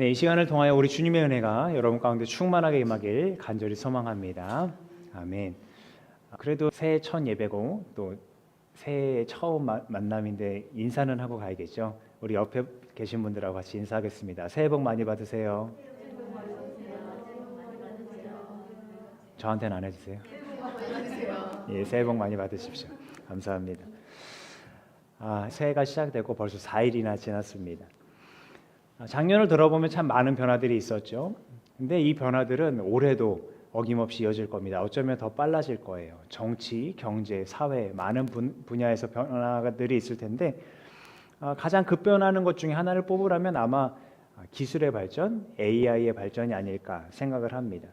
네, 이 시간을 통하여 우리 주님의 은혜가 여러분 가운데 충만하게 임하길 간절히 소망합니다. 아멘. 그래도 새해 첫 예배고 또 새해 처음 마- 만남인데 인사는 하고 가야겠죠. 우리 옆에 계신 분들하고 같이 인사하겠습니다. 새해 복 많이 받으세요. 저한테는 안 해주세요. 예, 새해 복 많이 받으십시오. 감사합니다. 아, 새해가 시작되고 벌써 4일이나 지났습니다. 아, 작년을 들어보면 참 많은 변화들이 있었죠. 근데 이 변화들은 올해도 어김없이 이어질 겁니다. 어쩌면 더 빨라질 거예요. 정치, 경제, 사회 많은 분, 분야에서 변화들이 있을 텐데 아, 가장 급변하는 것 중에 하나를 뽑으라면 아마 기술의 발전, AI의 발전이 아닐까 생각을 합니다.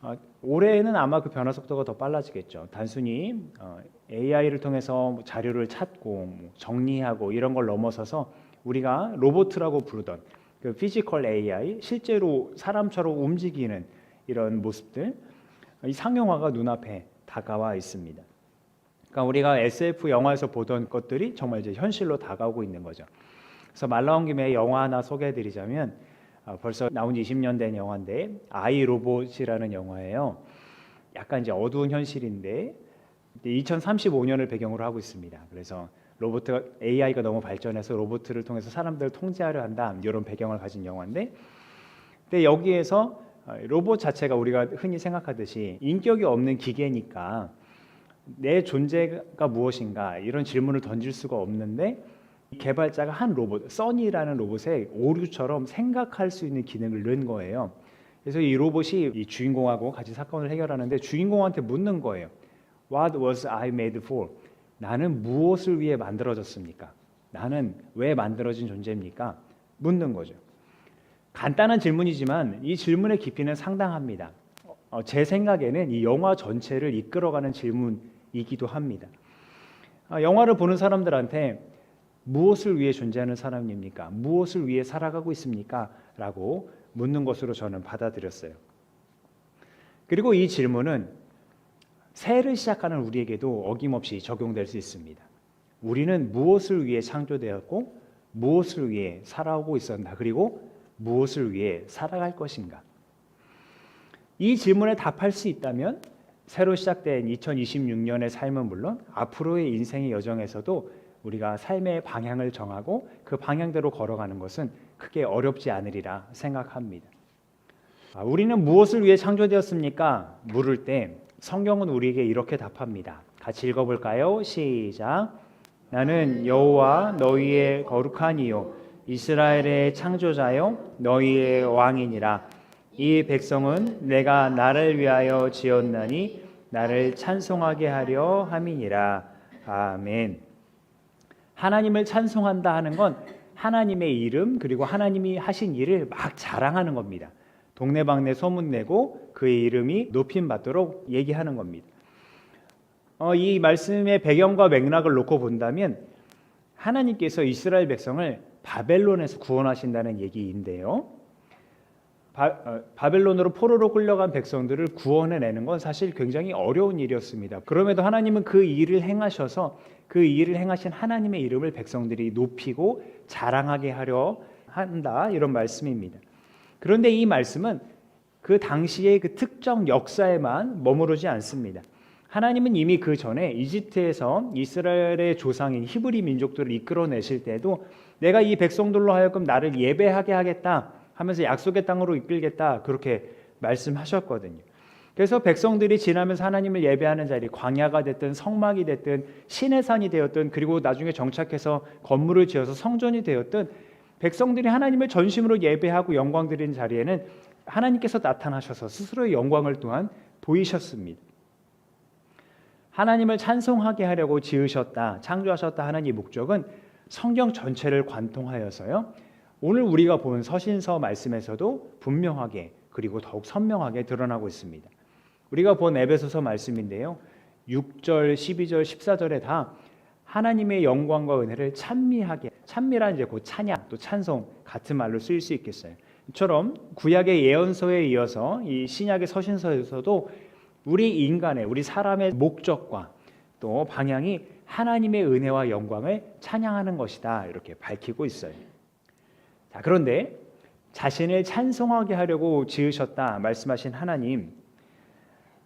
어, 올해는 아마 그 변화 속도가 더 빨라지겠죠. 단순히 어, AI를 통해서 뭐 자료를 찾고 뭐 정리하고 이런 걸 넘어서서 우리가 로봇이라고 부르던 그 피지컬 AI, 실제로 사람처럼 움직이는 이런 모습들, 이 상용화가 눈앞에 다가와 있습니다. 그러니까 우리가 SF 영화에서 보던 것들이 정말 이제 현실로 다가오고 있는 거죠. 그래서 말 나온 김에 영화 하나 소개해드리자면 아, 벌써 나온 지 20년 된 영화인데 아이 로봇이라는 영화예요. 약간 이제 어두운 현실인데 2035년을 배경으로 하고 있습니다. 그래서 로봇가 AI가 너무 발전해서 로봇을 통해서 사람들을 통제하려 한다 이런 배경을 가진 영화인데, 근데 여기에서 어, 로봇 자체가 우리가 흔히 생각하듯이 인격이 없는 기계니까 내 존재가 무엇인가 이런 질문을 던질 수가 없는데 개발자가 한 로봇, 써니라는 로봇에 오류처럼 생각할 수 있는 기능을 넣은 거예요. 그래서 이 로봇이 이 주인공하고 같이 사건을 해결하는데 주인공한테 묻는 거예요. What was I made for? 나는 무엇을 위해 만들어졌습니까? 나는 왜 만들어진 존재입니까? 묻는 거죠. 간단한 질문이지만 이 질문의 깊이는 상당합니다. 어, 제 생각에는 이 영화 전체를 이끌어가는 질문이기도 합니다. 아, 영화를 보는 사람들한테 무엇을 위해 존재하는 사람입니까? 무엇을 위해 살아가고 있습니까? 라고 묻는 것으로 저는 받아들였어요. 그리고 이 질문은 새해를 시작하는 우리에게도 어김없이 적용될 수 있습니다. 우리는 무엇을 위해 창조되었고 무엇을 위해 살아오고 있었나 그리고 무엇을 위해 살아갈 것인가? 이 질문에 답할 수 있다면 새로 시작된 2026년의 삶은 물론 앞으로의 인생의 여정에서도 우리가 삶의 방향을 정하고 그 방향대로 걸어가는 것은 크게 어렵지 않으리라 생각합니다. 아, 우리는 무엇을 위해 창조되었습니까? 물을 때 성경은 우리에게 이렇게 답합니다. 같이 읽어볼까요? 시작. 나는 여호와 너희의 거룩한 이요 이스라엘의 창조자요 너희의 왕이니라. 이 백성은 내가 나를 위하여 지었나니 나를 찬송하게 하려 함이니라. 아멘. 하나님을 찬송한다 하는 건 하나님의 이름 그리고 하나님이 하신 일을 막 자랑하는 겁니다. 동네방네 소문내고 그의 이름이 높임 받도록 얘기하는 겁니다. 어, 이 말씀의 배경과 맥락을 놓고 본다면 하나님께서 이스라엘 백성을 바벨론에서 구원하신다는 얘기인데요. 바, 어, 바벨론으로 포로로 끌려간 백성들을 구원해내는 건 사실 굉장히 어려운 일이었습니다. 그럼에도 하나님은 그 일을 행하셔서 그 일을 행하신 하나님의 이름을 백성들이 높이고 자랑하게 하려 한다 이런 말씀입니다. 그런데 이 말씀은 그 당시의 그 특정 역사에만 머무르지 않습니다. 하나님은 이미 그 전에 이집트에서 이스라엘의 조상인 히브리 민족들을 이끌어내실 때도 내가 이 백성들로 하여금 나를 예배하게 하겠다 하면서 약속의 땅으로 이끌겠다 그렇게 말씀하셨거든요. 그래서 백성들이 지나면서 하나님을 예배하는 자리 광야가 됐든 성막이 됐든 신의 산이 되었든 그리고 나중에 정착해서 건물을 지어서 성전이 되었든 백성들이 하나님을 전심으로 예배하고 영광 드리는 자리에는 하나님께서 나타나셔서 스스로의 영광을 또한 보이셨습니다. 하나님을 찬송하게 하려고 지으셨다, 창조하셨다 하는 이 목적은 성경 전체를 관통하여서요. 오늘 우리가 본 서신서 말씀에서도 분명하게 그리고 더욱 선명하게 드러나고 있습니다. 우리가 본 에베소서 말씀인데요. 6절, 12절, 14절에 다 하나님의 영광과 은혜를 찬미하게 찬미란 이제 곧 찬양 또 찬송 같은 말로 쓰일 수 있겠어요. 이처럼 구약의 예언서에 이어서 이 신약의 서신서에서도 우리 인간의 우리 사람의 목적과 또 방향이 하나님의 은혜와 영광을 찬양하는 것이다 이렇게 밝히고 있어요. 자 그런데 자신을 찬송하게 하려고 지으셨다 말씀하신 하나님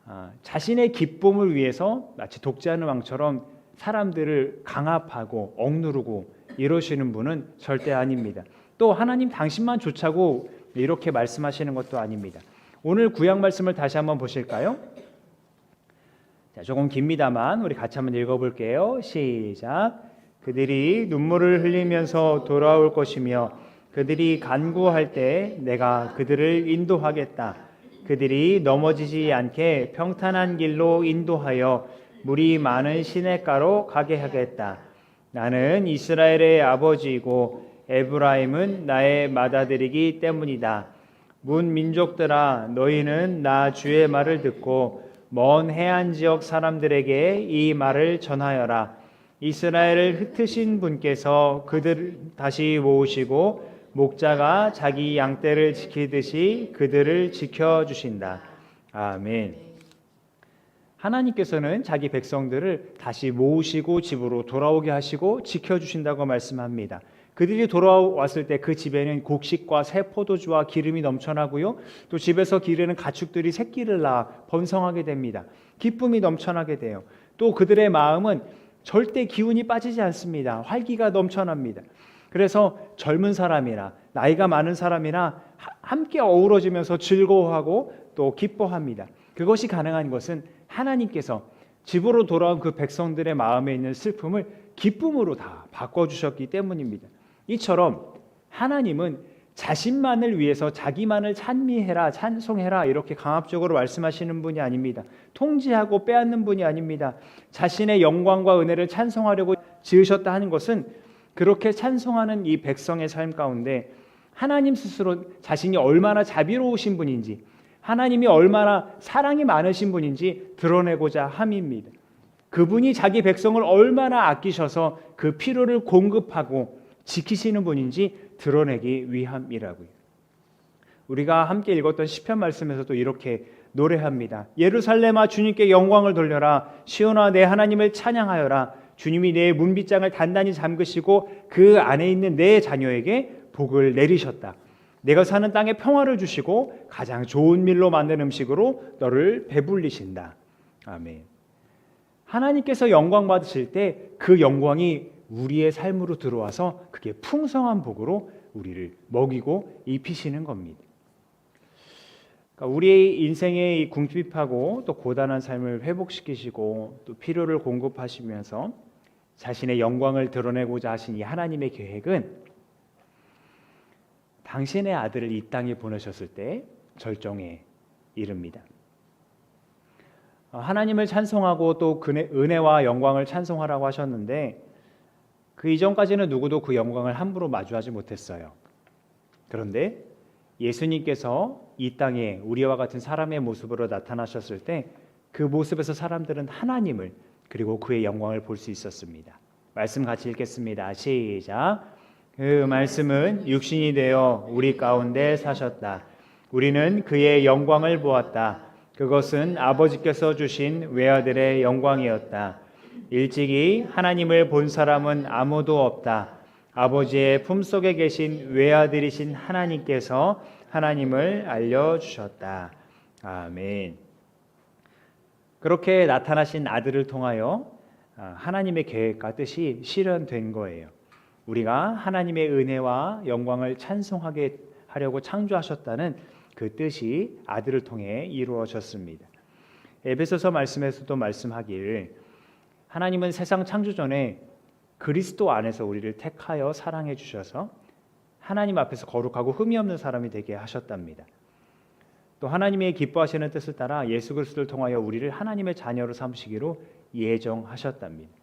아, 자신의 기쁨을 위해서 마치 독재하는 왕처럼 사람들을 강압하고 억누르고 이러시는 분은 절대 아닙니다. 또 하나님 당신만 좋자고 이렇게 말씀하시는 것도 아닙니다. 오늘 구약 말씀을 다시 한번 보실까요? 자, 조금 깁니다만 우리 같이 한번 읽어볼게요. 시작. 그들이 눈물을 흘리면서 돌아올 것이며 그들이 간구할 때 내가 그들을 인도하겠다. 그들이 넘어지지 않게 평탄한 길로 인도하여 물이 많은 시냇가로 가게 하겠다. 나는 이스라엘의 아버지이고 에브라임은 나의 맏아들이기 때문이다. 문 민족들아 너희는 나 주의 말을 듣고 먼 해안 지역 사람들에게 이 말을 전하여라. 이스라엘을 흩으신 분께서 그들을 다시 모으시고 목자가 자기 양떼를 지키듯이 그들을 지켜 주신다. 아멘. 하나님께서는 자기 백성들을 다시 모으시고 집으로 돌아오게 하시고 지켜 주신다고 말씀합니다. 그들이 돌아왔을 때 그 집에는 곡식과 새 포도주와 기름이 넘쳐나고요. 또 집에서 기르는 가축들이 새끼를 낳아 번성하게 됩니다. 기쁨이 넘쳐나게 돼요. 또 그들의 마음은 절대 기운이 빠지지 않습니다. 활기가 넘쳐납니다. 그래서 젊은 사람이나 나이가 많은 사람이나 함께 어우러지면서 즐거워하고 또 기뻐합니다. 그것이 가능한 것은 하나님께서 집으로 돌아온 그 백성들의 마음에 있는 슬픔을 기쁨으로 다 바꿔주셨기 때문입니다. 이처럼 하나님은 자신만을 위해서 자기만을 찬미해라, 찬송해라 이렇게 강압적으로 말씀하시는 분이 아닙니다. 통제하고 빼앗는 분이 아닙니다. 자신의 영광과 은혜를 찬송하려고 지으셨다 하는 것은 그렇게 찬송하는 이 백성의 삶 가운데 하나님 스스로 자신이 얼마나 자비로우신 분인지 하나님이 얼마나 사랑이 많으신 분인지 드러내고자 함입니다. 그분이 자기 백성을 얼마나 아끼셔서 그 필요를 공급하고 지키시는 분인지 드러내기 위함이라고요. 우리가 함께 읽었던 시편 말씀에서도 이렇게 노래합니다. 예루살렘아 주님께 영광을 돌려라. 시온아 내 하나님을 찬양하여라. 주님이 내 문빗장을 단단히 잠그시고 그 안에 있는 내 자녀에게 복을 내리셨다. 내가 사는 땅에 평화를 주시고 가장 좋은 밀로 만든 음식으로 너를 배불리신다. 아멘. 하나님께서 영광 받으실 때 그 영광이 우리의 삶으로 들어와서 그게 풍성한 복으로 우리를 먹이고 입히시는 겁니다. 그러니까 우리의 인생의 궁핍하고 또 고단한 삶을 회복시키시고 또 필요를 공급하시면서 자신의 영광을 드러내고자 하신 이 하나님의 계획은 당신의 아들을 이 땅에 보내셨을 때 절정에 이릅니다. 어, 하나님을 찬송하고 또 은혜와 영광을 찬송하라고 하셨는데 그 이전까지는 누구도 그 영광을 함부로 마주하지 못했어요. 그런데 예수님께서 이 땅에 우리와 같은 사람의 모습으로 나타나셨을 때 그 모습에서 사람들은 하나님을 그리고 그의 영광을 볼 수 있었습니다. 말씀 같이 읽겠습니다. 시작. 그 말씀은 육신이 되어 우리 가운데 사셨다. 우리는 그의 영광을 보았다. 그것은 아버지께서 주신 외아들의 영광이었다. 일찍이 하나님을 본 사람은 아무도 없다. 아버지의 품속에 계신 외아들이신 하나님께서 하나님을 알려주셨다. 아멘. 그렇게 나타나신 아들을 통하여 아, 하나님의 계획과 뜻이 실현된 거예요. 우리가 하나님의 은혜와 영광을 찬송하게 하려고 창조하셨다는 그 뜻이 아들을 통해 이루어졌습니다. 에베소서 말씀에서도 말씀하길 하나님은 세상 창조 전에 그리스도 안에서 우리를 택하여 사랑해 주셔서 하나님 앞에서 거룩하고 흠이 없는 사람이 되게 하셨답니다. 또 하나님의 기뻐하시는 뜻을 따라 예수 그리스도를 통하여 우리를 하나님의 자녀로 삼으시기로 예정하셨답니다.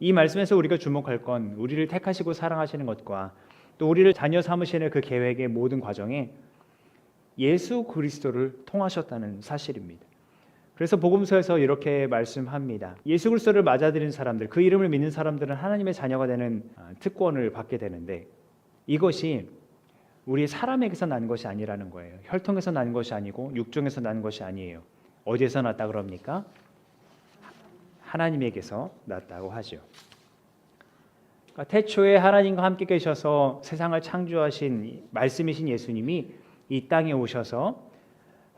이 말씀에서 우리가 주목할 건 우리를 택하시고 사랑하시는 것과 또 우리를 자녀 삼으시는 그 계획의 모든 과정에 예수 그리스도를 통하셨다는 사실입니다. 그래서 복음서에서 이렇게 말씀합니다. 예수 그리스도를 맞아들인 사람들, 그 이름을 믿는 사람들은 하나님의 자녀가 되는 아, 특권을 받게 되는데 이것이 우리 사람에게서 난 것이 아니라는 거예요. 혈통에서 난 것이 아니고 육종에서 난 것이 아니에요. 어디에서 났다 그럽니까? 하나님에게서 났다고 하죠. 태초에 하나님과 함께 계셔서 세상을 창조하신 말씀이신 예수님이 이 땅에 오셔서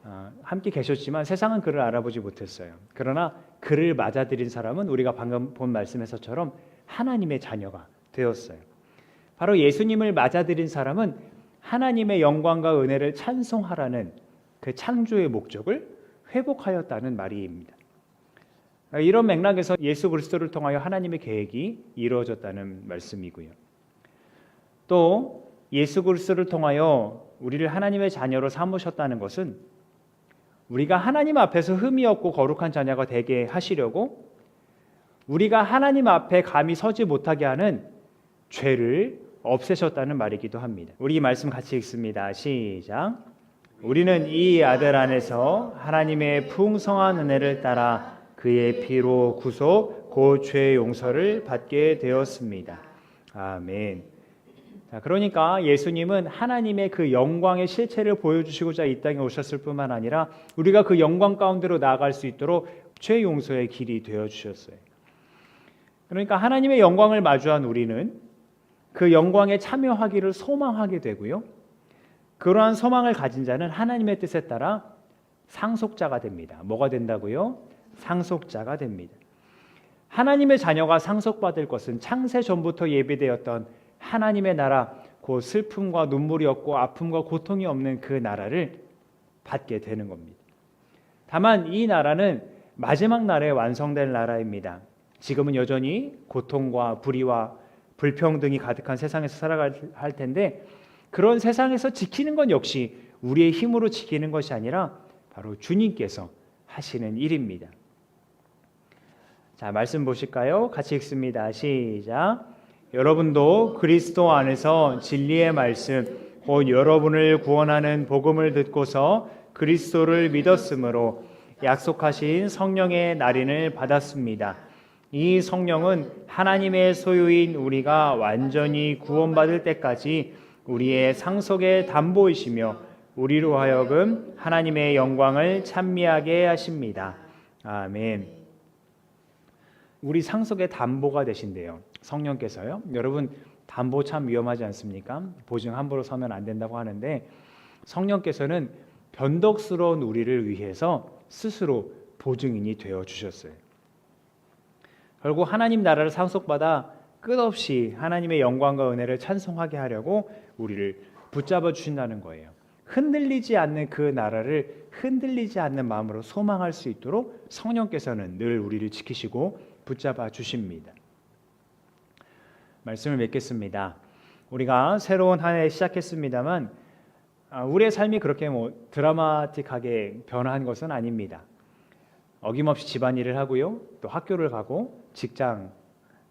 어, 함께 계셨지만 세상은 그를 알아보지 못했어요. 그러나 그를 맞아들인 사람은 우리가 방금 본 말씀에서처럼 하나님의 자녀가 되었어요. 바로 예수님을 맞아들인 사람은 하나님의 영광과 은혜를 찬송하라는 그 창조의 목적을 회복하였다는 말입니다. 이런 맥락에서 예수 그리스도를 통하여 하나님의 계획이 이루어졌다는 말씀이고요. 또 예수 그리스도를 통하여 우리를 하나님의 자녀로 삼으셨다는 것은 우리가 하나님 앞에서 흠이 없고 거룩한 자녀가 되게 하시려고 우리가 하나님 앞에 감히 서지 못하게 하는 죄를 없애셨다는 말이기도 합니다. 우리 이 말씀 같이 읽습니다. 시작. 우리는 이 아들 안에서 하나님의 풍성한 은혜를 따라 그의 피로 구속 곧 죄의 용서를 받게 되었습니다. 아멘. 자, 그러니까 예수님은 하나님의 그 영광의 실체를 보여주시고자 이 땅에 오셨을 뿐만 아니라 우리가 그 영광 가운데로 나아갈 수 있도록 죄 용서의 길이 되어 주셨어요. 그러니까 하나님의 영광을 마주한 우리는 그 영광에 참여하기를 소망하게 되고요. 그러한 소망을 가진 자는 하나님의 뜻에 따라 상속자가 됩니다. 뭐가 된다고요? 상속자가 됩니다. 하나님의 자녀가 상속받을 것은 창세 전부터 예비되었던 하나님의 나라, 그 슬픔과 눈물이 없고 아픔과 고통이 없는 그 나라를 받게 되는 겁니다. 다만 이 나라는 마지막 날에 완성될 나라입니다. 지금은 여전히 고통과 불의와 불평등이 가득한 세상에서 살아갈 텐데 그런 세상에서 지키는 건 역시 우리의 힘으로 지키는 것이 아니라 바로 주님께서 하시는 일입니다. 자, 말씀 보실까요? 같이 읽습니다. 시작. 여러분도 그리스도 안에서 진리의 말씀, 곧 여러분을 구원하는 복음을 듣고서 그리스도를 믿었으므로 약속하신 성령의 날인을 받았습니다. 이 성령은 하나님의 소유인 우리가 완전히 구원받을 때까지 우리의 상속의 담보이시며 우리로 하여금 하나님의 영광을 찬미하게 하십니다. 아멘. 우리 상속의 담보가 되신대요. 성령께서요. 여러분 담보 참 위험하지 않습니까? 보증 함부로 서면 안 된다고 하는데 성령께서는 변덕스러운 우리를 위해서 스스로 보증인이 되어 주셨어요. 결국 하나님 나라를 상속받아 끝없이 하나님의 영광과 은혜를 찬송하게 하려고 우리를 붙잡아 주신다는 거예요. 흔들리지 않는 그 나라를 흔들리지 않는 마음으로 소망할 수 있도록 성령께서는 늘 우리를 지키시고 붙잡아 주십니다. 말씀을 맺겠습니다. 우리가 새로운 한 해 시작했습니다만 아, 우리의 삶이 그렇게 뭐 드라마틱하게 변한 것은 아닙니다. 어김없이 집안일을 하고요. 또 학교를 가고 직장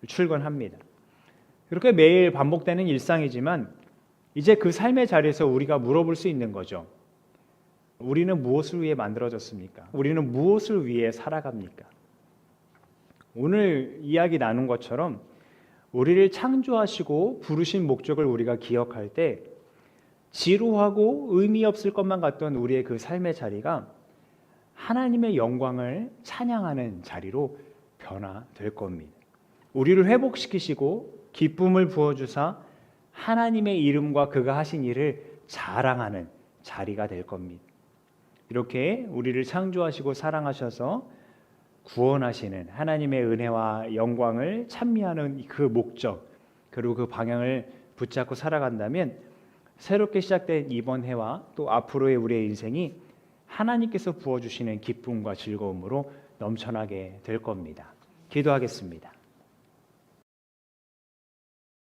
출근합니다. 이렇게 매일 반복되는 일상이지만 이제 그 삶의 자리에서 우리가 물어볼 수 있는 거죠. 우리는 무엇을 위해 만들어졌습니까? 우리는 무엇을 위해 살아갑니까? 오늘 이야기 나눈 것처럼 우리를 창조하시고 부르신 목적을 우리가 기억할 때 지루하고 의미 없을 것만 같던 우리의 그 삶의 자리가 하나님의 영광을 찬양하는 자리로 변화될 겁니다. 우리를 회복시키시고 기쁨을 부어주사 하나님의 이름과 그가 하신 일을 자랑하는 자리가 될 겁니다. 이렇게 우리를 창조하시고 사랑하셔서 구원하시는 하나님의 은혜와 영광을 찬미하는 그 목적 그리고 그 방향을 붙잡고 살아간다면 새롭게 시작된 이번 해와 또 앞으로의 우리의 인생이 하나님께서 부어주시는 기쁨과 즐거움으로 넘쳐나게 될 겁니다. 기도하겠습니다.